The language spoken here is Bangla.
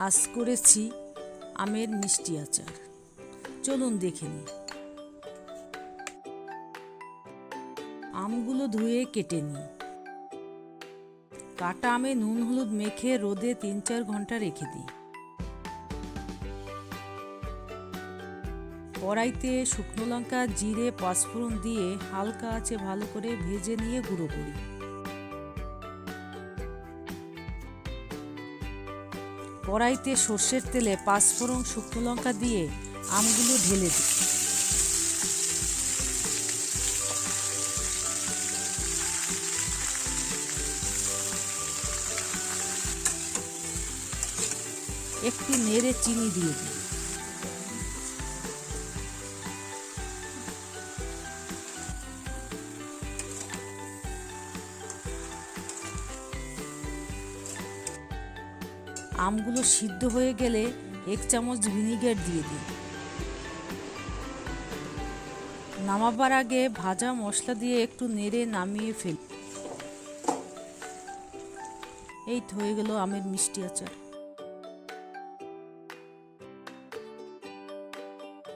আজ করেছি আমের মিষ্টি আচার। চলুন দেখে নিই। আমগুলো ধুয়ে কেটে নিই। কাটা আমে নুন হলুদ মেখে রোদে তিন চার ঘণ্টা রেখে দিই। কড়াইতে শুকনো লঙ্কা, জিরে, পাঁচফোড়ন দিয়ে হালকা আছে ভালো করে ভেজে নিয়ে গুঁড়ো করি। কড়াইতে সর্ষের তেলে পাঁচফোড়ন শুকনো লঙ্কা দিয়ে আমগুলো ঢেলে দিই। একটু নেড়ে চিনি দিয়ে দিই। আমগুলো সিদ্ধ হয়ে গেলে এক চামচ ভিনিগার দিয়ে দিই। নামাবার আগে ভাজা মশলা দিয়ে একটু নেড়ে নামিয়ে ফেল এই হয়ে গেল আমের মিষ্টি আচার।